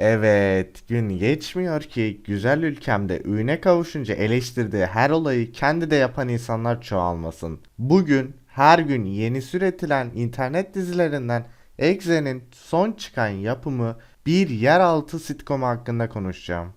Evet, gün geçmiyor ki güzel ülkemde üne kavuşunca eleştirdiği her olayı kendi de yapan insanlar çoğalmasın. Bugün her gün yeni üretilen internet dizilerinden Exe'nin son çıkan yapımı bir yeraltı sitcom hakkında konuşacağım.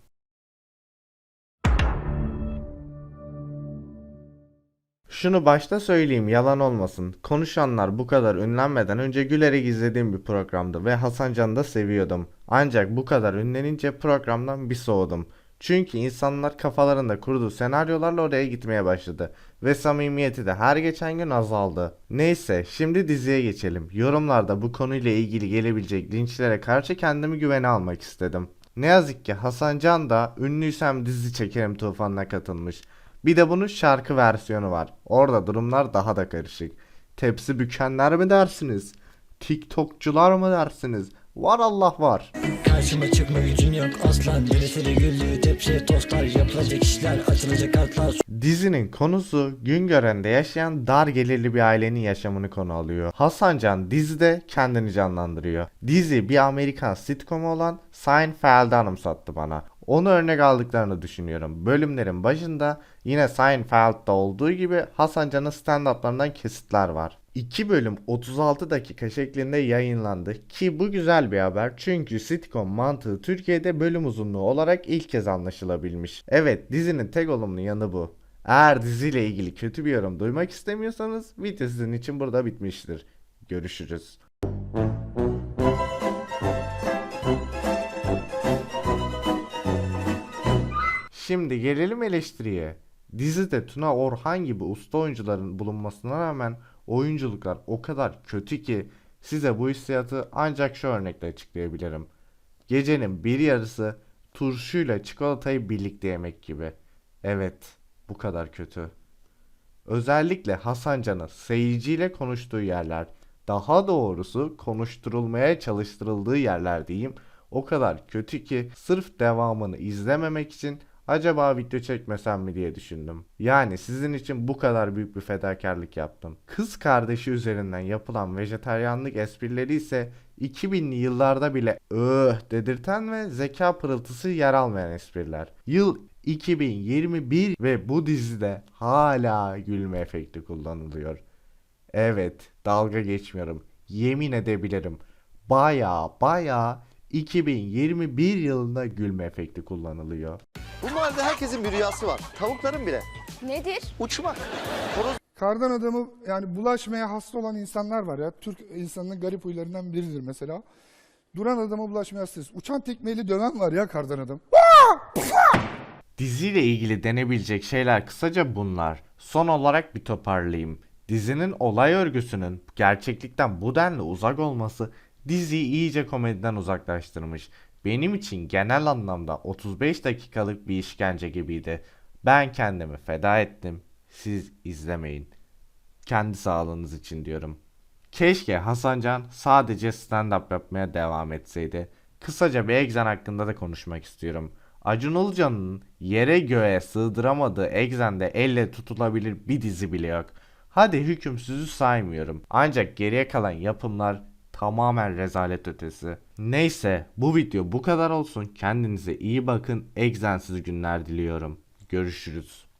Şunu başta söyleyeyim yalan olmasın. Konuşanlar bu kadar ünlenmeden önce gülerek izlediğim bir programdı ve Hasan Can'ı da seviyordum. Ancak bu kadar ünlenince programdan bir soğudum. Çünkü insanlar kafalarında kurduğu senaryolarla oraya gitmeye başladı ve samimiyeti de her geçen gün azaldı. Neyse şimdi diziye geçelim. Yorumlarda bu konuyla ilgili gelebilecek linçlere karşı kendimi güvene almak istedim. Ne yazık ki Hasan Can da ünlüysem dizi çekerim tufanına katılmış. Bir de bunun şarkı versiyonu var. Orada durumlar daha da karışık. Tepsi bükenler mi dersiniz? TikTokçular mı dersiniz? Var Allah var. Karşıma çıkma gücün yok aslan Birisi güldüğü tepsi tostlar Yapılacak işler açılacak kartlar Dizinin konusu Güngören'de yaşayan dar gelirli bir ailenin yaşamını konu alıyor. Hasan Can dizide kendini canlandırıyor. Dizi bir Amerikan sitcomu olan Seinfeld'i anımsattı bana. Onu örnek aldıklarını düşünüyorum. Bölümlerin başında yine Seinfeld'da olduğu gibi Hasan Can'ın stand-up'larından kesitler var. 2 bölüm 36 dakika şeklinde yayınlandı ki bu güzel bir haber çünkü sitcom mantığı Türkiye'de bölüm uzunluğu olarak ilk kez anlaşılabilmiş. Evet dizinin tek olumlu yanı bu. Eğer diziyle ilgili kötü bir yorum duymak istemiyorsanız video sizin için burada bitmiştir. Görüşürüz. Şimdi gelelim eleştiriye. Dizide Tuna Orhan gibi usta oyuncuların bulunmasına rağmen oyunculuklar o kadar kötü ki size bu hissiyatı ancak şu örnekle açıklayabilirim. Gecenin bir yarısı turşuyla çikolatayı birlikte yemek gibi. Evet, bu kadar kötü. Özellikle Hasan Can'ın seyirciyle konuştuğu yerler, daha doğrusu konuşturulmaya çalıştırıldığı yerler diyeyim, o kadar kötü ki sırf devamını izlememek için acaba video çekmesem mi diye düşündüm. Yani sizin için bu kadar büyük bir fedakarlık yaptım. Kız kardeşi üzerinden yapılan vejetaryenlik esprileri ise 2000'li yıllarda bile öh dedirten ve zeka pırıltısı yer almayan espriler. Yıl 2021 ve bu dizide hala gülme efekti kullanılıyor. Evet, dalga geçmiyorum. Yemin edebilirim. Baya baya 2021 yılında gülme efekti kullanılıyor. Bu mahallede herkesin bir rüyası var. Tavukların bile. Nedir? Uçmak. Kardan adamı yani bulaşmaya hasta olan insanlar var ya. Türk insanının garip huylarından biridir mesela. Duran adama bulaşmaya hastayız. Uçan tekmeyle döven var ya kardan adam. Diziyle ilgili denebilecek şeyler kısaca bunlar. Son olarak bir toparlayayım. Dizinin olay örgüsünün gerçeklikten bu denli uzak olması diziyi iyice komediden uzaklaştırmış. Benim için genel anlamda 35 dakikalık bir işkence gibiydi. Ben kendimi feda ettim. Siz izlemeyin. Kendi sağlığınız için diyorum. Keşke Hasancan sadece stand-up yapmaya devam etseydi. Kısaca bir Exen hakkında da konuşmak istiyorum. Acun Ilıcalı'nın yere göğe sığdıramadığı Exen'de elle tutulabilir bir dizi bile yok. Hadi hükümsüzü saymıyorum. Ancak geriye kalan yapımlar tamamen rezalet ötesi. Neyse bu video bu kadar olsun. Kendinize iyi bakın. Exensiz günler diliyorum. Görüşürüz.